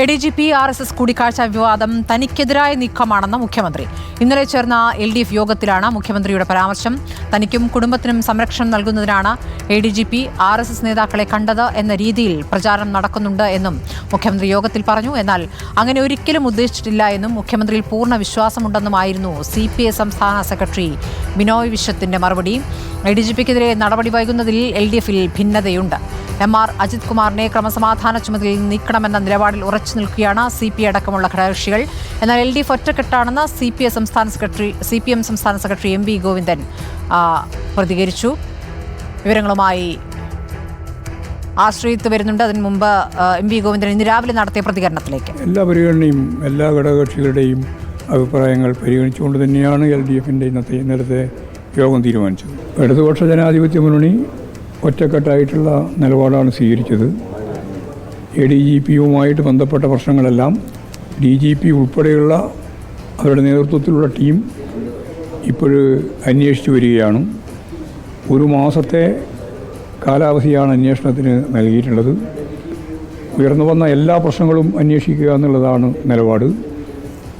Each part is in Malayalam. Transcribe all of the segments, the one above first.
A D G P R S S കൂടിക്കാഴ്ച വിവാദം തനിക്കെതിരായ നീക്കമാണെന്ന് മുഖ്യമന്ത്രി. ഇന്നലെ ചേർന്ന എൽ ഡി എഫ് യോഗത്തിലാണ് മുഖ്യമന്ത്രിയുടെ പരാമർശം. തനിക്കും കുടുംബത്തിനും സംരക്ഷണം നൽകുന്നതിനാണ് A D G P R S S നേതാക്കളെ കണ്ടത് എന്ന രീതിയിൽ പ്രചാരണം നടക്കുന്നുണ്ട് എന്നും മുഖ്യമന്ത്രി യോഗത്തിൽ പറഞ്ഞു. എന്നാൽ അങ്ങനെ ഒരിക്കലും ഉദ്ദേശിച്ചിട്ടില്ല എന്നും മുഖ്യമന്ത്രിയിൽ പൂർണ വിശ്വാസമുണ്ടെന്നുമായിരുന്നു സി പി ഐ സംസ്ഥാന സെക്രട്ടറി ബിനോയ് വിശ്വത്തിന്റെ മറുപടി. എ ഡി ജി പിക്കെതിരെ നടപടി വൈകുന്നതിൽ എൽ ഡി എഫിൽ ഭിന്നതയുണ്ട്. എം ആർ അജിത് കുമാറിനെ ക്രമസമാധാന ചുമതലയിൽ നീക്കണമെന്ന നിലപാടിൽ ഉറച്ചു നിൽക്കുകയാണ് സി പി അടക്കമുള്ള ഘടകകക്ഷികൾ. എന്നാൽ എൽ ഡി എഫ് ഒറ്റക്കെട്ടാണെന്ന് സി പി ഐ സംസ്ഥാന സെക്രട്ടറി സി പി എം സംസ്ഥാന സെക്രട്ടറി എം വി ഗോവിന്ദൻ പ്രതികരിച്ചു. വിവരങ്ങളുമായി ആശ്രയിത്ത് വരുന്നുണ്ട്. അതിനു മുമ്പ് എം വി ഗോവിന്ദൻ ഇന്ന് രാവിലെ നടത്തിയ പ്രതികരണത്തിലേക്ക്. എല്ലാ പരിഗണനയും എല്ലാ ഘടകകക്ഷികളുടെയും അഭിപ്രായങ്ങൾ പരിഗണിച്ചുകൊണ്ട് തന്നെയാണ് എൽ ഡി എഫിന്റെ ഇന്നത്തെ ഇന്നലത്തെ യോഗം തീരുമാനിച്ചത്. ഇടതുപക്ഷ ജനാധിപത്യ മുന്നണി ഒറ്റക്കെട്ടായിട്ടുള്ള നിലപാടാണ് സ്വീകരിച്ചത്. എ ഡി ജി പിയുമായിട്ട് ബന്ധപ്പെട്ട പ്രശ്നങ്ങളെല്ലാം ഡി ജി പി ഉൾപ്പെടെയുള്ള അവരുടെ നേതൃത്വത്തിലുള്ള ടീം ഇപ്പോൾ അന്വേഷിച്ചു വരികയാണ്. ഒരു മാസത്തെ കാലാവധിയാണ് അന്വേഷണത്തിന് നൽകിയിട്ടുള്ളത്. ഉയർന്നു വന്ന എല്ലാ പ്രശ്നങ്ങളും അന്വേഷിക്കുക എന്നുള്ളതാണ് നിലപാട്.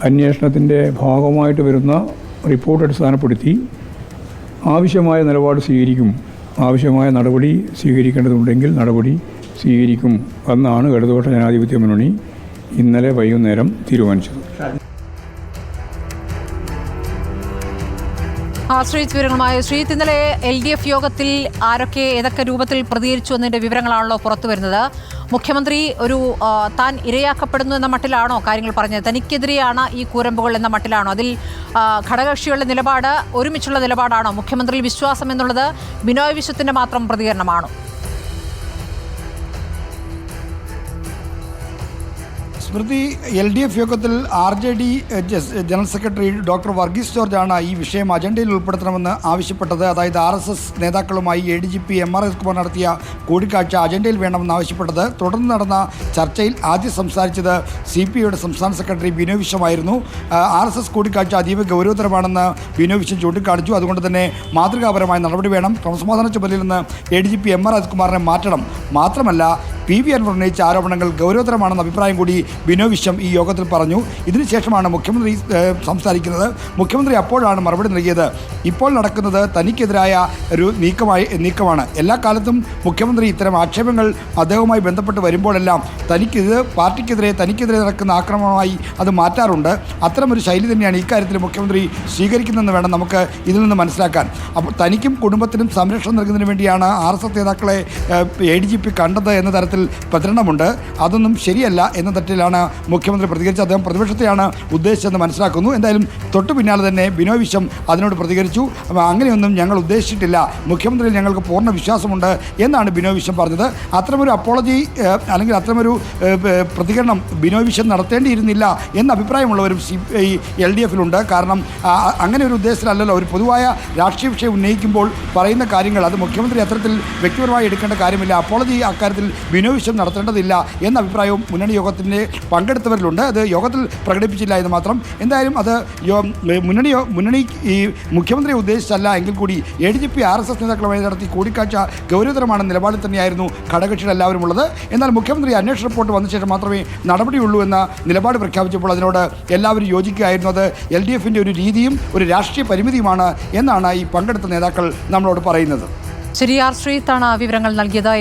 അന്വേഷണത്തിന്റെ ഭാഗമായിട്ട് വരുന്ന റിപ്പോർട്ട് അടിസ്ഥാനപ്പെടുത്തി ആവശ്യമായ നിലപാട് സ്വീകരിക്കും. ആവശ്യമായ നടപടി സ്വീകരിക്കേണ്ടതുണ്ടെങ്കിൽ നടപടി സ്വീകരിക്കും എന്നാണ് ഇടതുപക്ഷ ജനാധിപത്യ മുന്നണി ഇന്നലെ വൈകുന്നേരം തീരുമാനിച്ചത്. ആശ്രയിച്ച് വിവരങ്ങളുമായി. ശ്രീജിത്ത് ഇന്നലെ എൽ ഡി എഫ് യോഗത്തിൽ ആരൊക്കെ ഏതൊക്കെ രൂപത്തിൽ പ്രതികരിച്ചു എന്നതിന്റെ വിവരങ്ങളാണല്ലോ പുറത്തു വരുന്നത് മുഖ്യമന്ത്രി ഒരു താൻ ഇരയാക്കപ്പെടുന്നു എന്ന മട്ടിലാണോ കാര്യങ്ങൾ പറഞ്ഞത്? തനിക്കെതിരെയാണ് ഈ കൂരമ്പുകൾ എന്ന മട്ടിലാണോ? അതിൽ ഘടകകക്ഷികളുടെ നിലപാട് ഒരുമിച്ചുള്ള നിലപാടാണോ? മുഖ്യമന്ത്രിയിൽ വിശ്വാസം എന്നുള്ളത് ബിനോയ് വിശ്വത്തിന്റെ മാത്രം പ്രതികരണമാണോ? സ്മൃതി എൽ ഡി എഫ് യോഗത്തിൽ R J D general secretary doctor Varghese ജോർജാണ് ഈ വിഷയം അജണ്ടയിൽ ഉൾപ്പെടുത്തണമെന്ന് ആവശ്യപ്പെട്ടത്. അതായത് ആർ എസ് എസ് നേതാക്കളുമായി A D G P M R S Kumar നടത്തിയ കൂടിക്കാഴ്ച അജണ്ടയിൽ വേണമെന്ന് ആവശ്യപ്പെട്ടത്. തുടർന്ന് നടന്ന ചർച്ചയിൽ ആദ്യം സംസാരിച്ചത് സി പി ഐയുടെ സംസ്ഥാന സെക്രട്ടറി ബിനോ വിശ്വമായിരുന്നു ആർ എസ് എസ് കൂടിക്കാഴ്ച അതീവ ഗൗരവതരമാണെന്ന് ബിനോ വിശ്വം ചൂണ്ടിക്കാണിച്ചു. അതുകൊണ്ട് തന്നെ മാതൃകാപരമായ നടപടി വേണം. ക്രമസമാധാന ചുമതലയിൽ നിന്ന് A D G P M R അജിത്കുമാറിനെ മാറ്റണം. മാത്രമല്ല പി വി അൻവർ ഉന്നയിച്ച ആരോപണങ്ങൾ ഗൗരവതരമാണെന്ന അഭിപ്രായം കൂടി ബിനോ വിശ്വം ഈ യോഗത്തിൽ പറഞ്ഞു. ഇതിനുശേഷമാണ് മുഖ്യമന്ത്രി സംസാരിക്കുന്നത്. മുഖ്യമന്ത്രി അപ്പോഴാണ് മറുപടി നൽകിയത്. ഇപ്പോൾ നടക്കുന്നത് തനിക്കെതിരായ ഒരു നീക്കമായി നീക്കമാണ്. എല്ലാ കാലത്തും മുഖ്യമന്ത്രി ഇത്തരം ആക്ഷേപങ്ങൾ അദ്ദേഹവുമായി ബന്ധപ്പെട്ട് വരുമ്പോഴെല്ലാം തനിക്കിത് പാർട്ടിക്കെതിരെ തനിക്കെതിരെ നടക്കുന്ന ആക്രമണമായി അത് മാറ്റാറുണ്ട്. അത്തരമൊരു ശൈലി തന്നെയാണ് ഇക്കാര്യത്തിൽ മുഖ്യമന്ത്രി സ്വീകരിക്കുന്നതെന്ന് വേണം നമുക്ക് ഇതിൽ നിന്ന് മനസ്സിലാക്കാൻ. അപ്പോൾ തനിക്കും കുടുംബത്തിനും സംരക്ഷണം നൽകുന്നതിന് വേണ്ടിയാണ് ആർ എസ് എസ് നേതാക്കളെ എ ഡി ജി പി കണ്ടത് എന്ന തരത്തിൽ പ്രചരണമുണ്ട്. അതൊന്നും ശരിയല്ല എന്ന തരത്തിലാണ് മുഖ്യമന്ത്രി പ്രതികരിച്ചത്. അദ്ദേഹം പ്രതിപക്ഷത്തെയാണ് ഉദ്ദേശിച്ചതെന്ന് മനസ്സിലാക്കുന്നു. എന്തായാലും തൊട്ടു പിന്നാലെ തന്നെ ബിനോയ് വിശ്വം അതിനോട് പ്രതികരിച്ചു. അങ്ങനെയൊന്നും ഞങ്ങൾ ഉദ്ദേശിച്ചിട്ടില്ല. മുഖ്യമന്ത്രിയിൽ ഞങ്ങൾക്ക് പൂർണ വിശ്വാസമുണ്ട് എന്നാണ് ബിനോയ് വിശ്വം പറഞ്ഞത്. അത്തരമൊരു അപ്പോളജി അല്ലെങ്കിൽ അത്തരമൊരു പ്രതികരണം ബിനോയ് വിശ്വം നടത്തേണ്ടിയിരുന്നില്ല എന്ന അഭിപ്രായമുള്ളവരും സി ഈ എൽ ഡി എഫിലുണ്ട്. കാരണം അങ്ങനെ ഒരു ഉദ്ദേശത്തിലല്ലല്ലോ. ഒരു പൊതുവായ രാഷ്ട്രീയ വിഷയം ഉന്നയിക്കുമ്പോൾ പറയുന്ന കാര്യങ്ങൾ അത് മുഖ്യമന്ത്രി അത്തരത്തിൽ വ്യക്തിപരമായി എടുക്കേണ്ട കാര്യമില്ല. അപ്പോളജി അക്കാര്യത്തിൽ ബിനോയ് വിശ്വം നടത്തേണ്ടതില്ല എന്ന അഭിപ്രായവും മുന്നണി യോഗത്തിന്റെ പങ്കെടുത്തവരിലുണ്ട്. അത് യോഗത്തിൽ പ്രകടിപ്പിച്ചില്ല എന്ന് മാത്രം. എന്തായാലും അത് മുന്നണി മുന്നണി ഈ മുഖ്യമന്ത്രിയെ ഉദ്ദേശിച്ചല്ല. എങ്കിൽ കൂടി A D G P R S S നേതാക്കളുമായി നടത്തി കൂടിക്കാഴ്ച ഗൗരവതരമാണ് നിലപാടിൽ തന്നെയായിരുന്നു ഘടകക്ഷികൾ എല്ലാവരും ഉള്ളത് എന്നാൽ മുഖ്യമന്ത്രി അന്വേഷണ റിപ്പോർട്ട് വന്ന ശേഷം മാത്രമേ നടപടിയുള്ളൂ എന്ന നിലപാട് പ്രഖ്യാപിച്ചപ്പോൾ അതിനോട് എല്ലാവരും യോജിക്കുകയായിരുന്നു. അത് എൽ ഡി എഫിന്റെ ഒരു രീതിയും ഒരു രാഷ്ട്രീയ പരിമിതിയുമാണ് എന്നാണ് ഈ പങ്കെടുത്ത നേതാക്കൾ നമ്മളോട് പറയുന്നത്. ശരി ആർ ശ്രീത്താണ് വിവരങ്ങൾ നൽകിയത്.